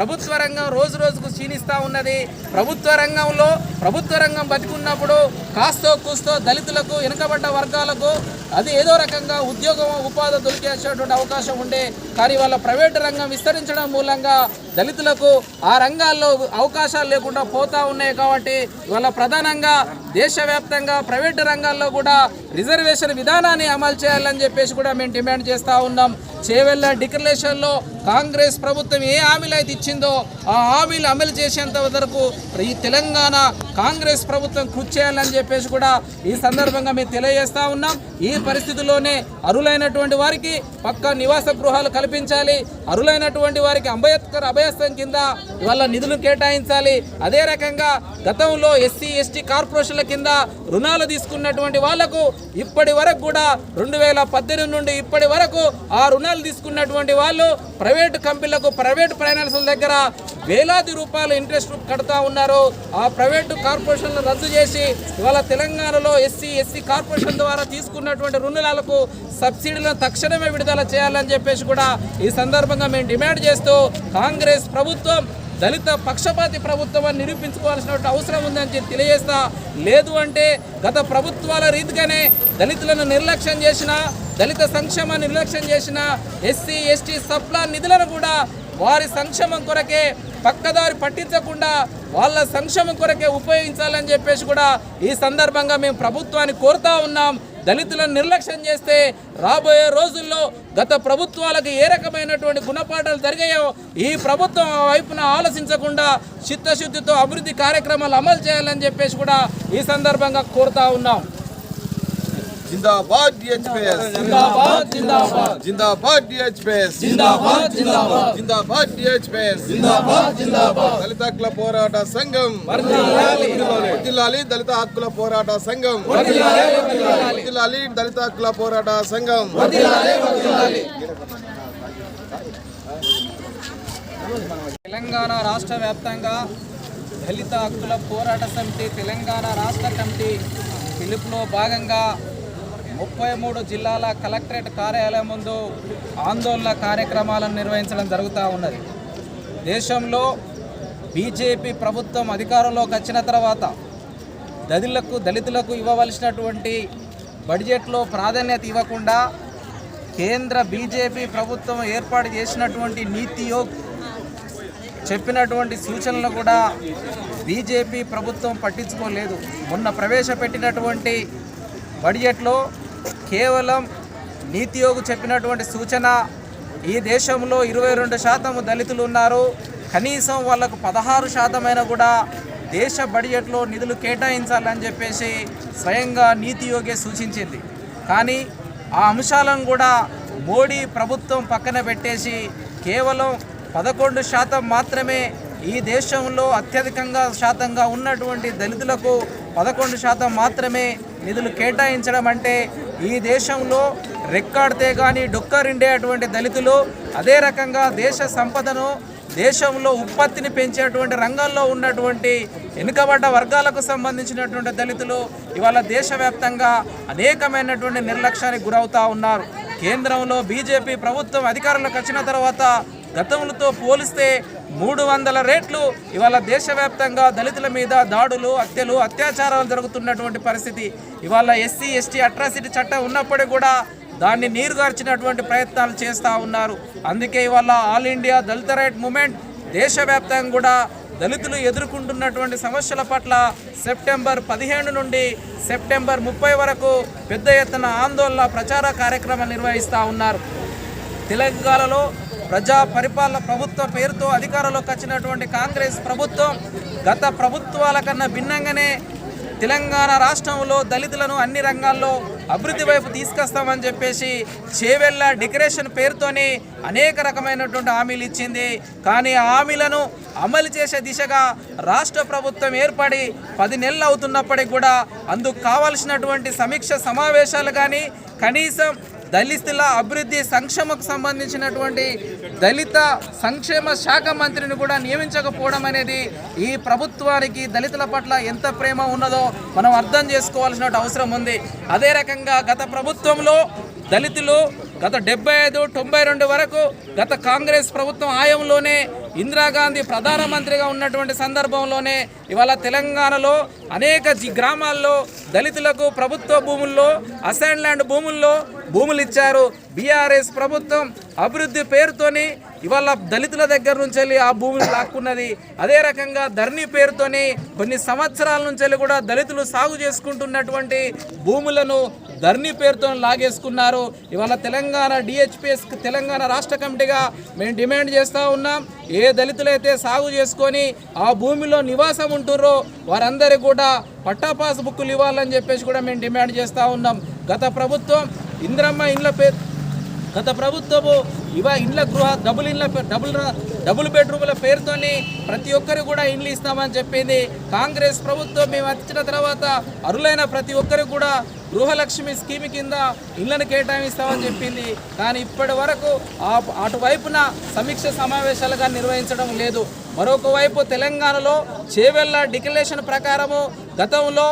ప్రభుత్వ రంగం రోజు రోజుకు క్షీణిస్తూ ఉన్నది. ప్రభుత్వ రంగంలో ప్రభుత్వ రంగం బతికున్నప్పుడు కాస్తో కూస్తో దళితులకు వెనుకబడ్డ వర్గాలకు అది ఏదో రకంగా ఉద్యోగం ఉపాధి దొరికేసేటువంటి అవకాశం ఉండే కానీ వాళ్ళ ప్రైవేట్ రంగం విస్తరించడం మూలంగా దళితులకు ఆ రంగాల్లో అవకాశాలు లేకుండా పోతా ఉన్నాయి కాబట్టి ఇవాళ ప్రధానంగా దేశవ్యాప్తంగా ప్రైవేటు రంగాల్లో కూడా రిజర్వేషన్ విధానాన్ని అమలు చేయాలని చెప్పేసి కూడా మేము డిమాండ్ చేస్తూ ఉన్నాం. చేవెళ్ళ డిక్లరేషన్లో కాంగ్రెస్ ప్రభుత్వం ఏ హామీలు అయితే ఇచ్చిందో ఆ హామీలు అమలు చేసేంత వరకు ఈ తెలంగాణ కాంగ్రెస్ ప్రభుత్వం కృషి చేయాలని చెప్పేసి కూడా ఈ సందర్భంగా మేము తెలియజేస్తూ ఉన్నాం. ఈ పరిస్థితుల్లోనే అరులైనటువంటి వారికి పక్క నివాస గృహాలు కల్పించాలి. అరులైనటువంటి వారికి అంబేద్కర్ అభయస్థం కింద ఇవాళ నిధులు కేటాయించాలి. అదే రకంగా గతంలో ఎస్సీ ఎస్టీ కార్పొరేషన్ల కింద రుణాలు తీసుకున్నటువంటి వాళ్ళకు ఇప్పటి వరకు కూడా రెండు వేల పద్దెనిమిది నుండి ఇప్పటి వరకు ఆ రుణాలు తీసుకున్నటువంటి వాళ్ళు ప్రైవేటు కంపెనీలకు ప్రైవేటు ఫైనాన్సుల దగ్గర వేలాది రూపాయలు ఇంట్రెస్ట్ కడతా ఉన్నారు. ఆ ప్రైవేటు కార్పొరేషన్లు రద్దు చేసి ఇవాళ తెలంగాణలో ఎస్సీ ఎస్సీ కార్పొరేషన్ ద్వారా తీసుకున్నటువంటి రుణాలకు సబ్సిడీలను తక్షణమే విడుదల చేయాలని చెప్పేసి కూడా ఈ సందర్భంగా మేము డిమాండ్ చేస్తూ కాంగ్రెస్ ప్రభుత్వం దళిత పక్షపాతి ప్రభుత్వం అని నిరూపించుకోవాల్సిన అవసరం ఉందని చెప్పి తెలియజేస్తా. లేదు అంటే గత ప్రభుత్వాల రీతిగానే దళితులను నిర్లక్ష్యం చేసిన దళిత సంక్షేమాన్ని నిర్లక్ష్యం చేసిన ఎస్సీ ఎస్టీ సప్లా నిధులను కూడా వారి సంక్షేమం కొరకే పక్కదారి పట్టించకుండా వాళ్ళ సంక్షేమం కొరకే ఉపయోగించాలని చెప్పేసి కూడా ఈ సందర్భంగా మేము ప్రభుత్వాన్ని కోరుతా ఉన్నాం. దళితులను నిర్లక్ష్యం చేస్తే రాబోయే రోజుల్లో గత ప్రభుత్వాలకు ఏ రకమైనటువంటి గుణపాఠాలు జరిగాయో ఈ ప్రభుత్వం ఆ వైపున ఆలోచించకుండా చిత్తశుద్ధితో అభివృద్ధి కార్యక్రమాలు అమలు చేయాలని చెప్పేసి కూడా ఈ సందర్భంగా కోరుతా ఉన్నాం. జిందాబాద్ డిహెచ్పిఎస్ జిందాబాద్ జిందాబాద్. జిందాబాద్ డిహెచ్పిఎస్ జిందాబాద్ జిందాబాద్. జిందాబాద్ డిహెచ్పిఎస్ జిందాబాద్ జిందాబాద్. దళిత హక్కుల పోరాట సంఘం. వర్ధిల్లాలి దళిత హక్కుల పోరాట సంఘం. వర్ధిల్లాలి దళిత హక్కుల పోరాట సంఘం. తెలంగాణ రాష్ట్ర వ్యాప్తంగా దళిత హక్కుల పోరాట సమితి తెలంగాణ రాష్ట్ర కమిటీ పిలుపులో భాగంగా ముప్పై మూడు జిల్లాల కలెక్టరేట్ కార్యాలయం ముందు ఆందోళన కార్యక్రమాలను నిర్వహించడం జరుగుతూ ఉన్నది. దేశంలో బీజేపీ ప్రభుత్వం అధికారంలోకి వచ్చిన తర్వాత దళితులకు దళితులకు ఇవ్వవలసినటువంటి బడ్జెట్లో ప్రాధాన్యత ఇవ్వకుండా కేంద్ర బీజేపీ ప్రభుత్వం ఏర్పాటు చేసినటువంటి నీతి యోగ్ చెప్పినటువంటి సూచనలు కూడా బీజేపీ ప్రభుత్వం పట్టించుకోలేదు. మొన్న ప్రవేశపెట్టినటువంటి బడ్జెట్లో కేవలం నీతి యోగు చెప్పినటువంటి సూచన ఈ దేశంలో ఇరవై రెండు శాతం దళితులు ఉన్నారు. కనీసం వాళ్ళకు పదహారు శాతమైనా కూడా దేశ బడ్జెట్లో నిధులు కేటాయించాలని చెప్పేసి స్వయంగా నీతి యోగే సూచించింది. కానీ ఆ అంశాలను కూడా మోడీ ప్రభుత్వం పక్కన పెట్టేసి కేవలం పదకొండు శాతం మాత్రమే ఈ దేశంలో అత్యధికంగా శాతంగా ఉన్నటువంటి దళితులకు పదకొండు శాతం మాత్రమే నిధులు కేటాయించడం అంటే ఈ దేశంలో రెక్కాడితే కానీ డొక్కరిండేటువంటి దళితులు అదే రకంగా దేశ సంపదను దేశంలో ఉత్పత్తిని పెంచేటువంటి రంగంలో ఉన్నటువంటి వెనుకబడ్డ వర్గాలకు సంబంధించినటువంటి దళితులు ఇవాళ దేశవ్యాప్తంగా అనేకమైనటువంటి నిర్లక్ష్యానికి గురవుతా ఉన్నారు. కేంద్రంలో బీజేపీ ప్రభుత్వం అధికారంలోకి వచ్చిన తర్వాత గతంలో పోలిస్తే మూడు వందల రేట్లు. ఇవాళ దేశవ్యాప్తంగా దళితుల మీద దాడులు హత్యలు అత్యాచారాలు జరుగుతున్నటువంటి పరిస్థితి. ఇవాళ ఎస్సీ ఎస్టీ అట్రాసిటీ చట్టం ఉన్నప్పటికీ కూడా దాన్ని నీరుగార్చినటువంటి ప్రయత్నాలు చేస్తూ ఉన్నారు. అందుకే ఇవాళ all India Dalit right movement దేశవ్యాప్తంగా కూడా దళితులు ఎదుర్కొంటున్నటువంటి సమస్యల పట్ల సెప్టెంబర్ పదిహేను నుండి సెప్టెంబర్ ముప్పై వరకు పెద్ద ఎత్తున ఆందోళన ప్రచార కార్యక్రమం నిర్వహిస్తూ ఉన్నారు. తెలంగాణలో ప్రజా పరిపాలన ప్రభుత్వ పేరుతో అధికారంలోకి వచ్చినటువంటి కాంగ్రెస్ ప్రభుత్వం గత ప్రభుత్వాల కన్నా భిన్నంగానే తెలంగాణ రాష్ట్రంలో దళితులను అన్ని రంగాల్లో అభివృద్ధి వైపు తీసుకొస్తామని చెప్పేసి చేవెళ్ళ డెకరేషన్ పేరుతోని అనేక రకమైనటువంటి హామీలు ఇచ్చింది. కానీ హామీలను అమలు చేసే దిశగా రాష్ట్ర ప్రభుత్వం ఏర్పడి పది నెలలు అవుతున్నప్పటికీ కూడా అందుకు కావాల్సినటువంటి సమీక్ష సమావేశాలు కానీ కనీసం దళితుల అభివృద్ధి సంక్షేమకు సంబంధించినటువంటి దళిత సంక్షేమ శాఖ మంత్రిని కూడా నియమించకపోవడం అనేది ఈ ప్రభుత్వానికి దళితుల పట్ల ఎంత ప్రేమ ఉన్నదో మనం అర్థం చేసుకోవాల్సిన అవసరం ఉంది. అదే రకంగా గత ప్రభుత్వంలో దళితులు గత డెబ్బై ఐదు తొంభై రెండు వరకు గత కాంగ్రెస్ ప్రభుత్వం ఆయంలోనే ఇందిరాగాంధీ ప్రధానమంత్రిగా ఉన్నటువంటి సందర్భంలోనే ఇవాళ తెలంగాణలో అనేక గ్రామాల్లో దళితులకు ప్రభుత్వ భూముల్లో అసైన్ ల్యాండ్ భూముల్లో భూములు ఇచ్చారు బీఆర్ఎస్ ప్రభుత్వం అభివృద్ధి పేరుతోని ఇవాళ దళితుల దగ్గర నుంచి వెళ్ళి ఆ భూములు లాక్కున్నది. అదే రకంగా ధరణి పేరుతోని కొన్ని సంవత్సరాల నుంచి వెళ్ళి కూడా దళితులు సాగు చేసుకుంటున్నటువంటి భూములను ధరణి పేరుతో లాగేసుకున్నారు. ఇవాళ తెలంగాణ డిహెచ్పిఎస్ తెలంగాణ రాష్ట్ర కమిటీగా మేము డిమాండ్ చేస్తూ ఉన్నాం. ఏ దళితులైతే సాగు చేసుకొని ఆ భూమిలో నివాసం ఉంటుర్రో వారందరికీ కూడా పట్టాపాస్ బుక్కులు ఇవ్వాలని చెప్పేసి కూడా మేము డిమాండ్ చేస్తూ ఉన్నాం. గత ప్రభుత్వం ఇంద్రమ్మ ఇండ్ల పేరు. గత ప్రభుత్వము ఇవ ఇండ్ల గృహ డబుల్ ఇండ్ల డబుల్ డబుల్ బెడ్రూముల పేరుతోని ప్రతి ఒక్కరికి కూడా ఇండ్లు ఇస్తామని చెప్పింది. కాంగ్రెస్ ప్రభుత్వం మేము వచ్చిన తర్వాత అరులైన ప్రతి ఒక్కరికి కూడా గృహలక్ష్మి స్కీమ్ కింద ఇళ్ళను కేటాయిస్తామని చెప్పింది. కానీ ఇప్పటి వరకు అటువైపున సమీక్ష సమావేశాలుగా నిర్వహించడం లేదు. మరొక వైపు తెలంగాణలో చేవెళ్ళ డిక్లరేషన్ ప్రకారము గతంలో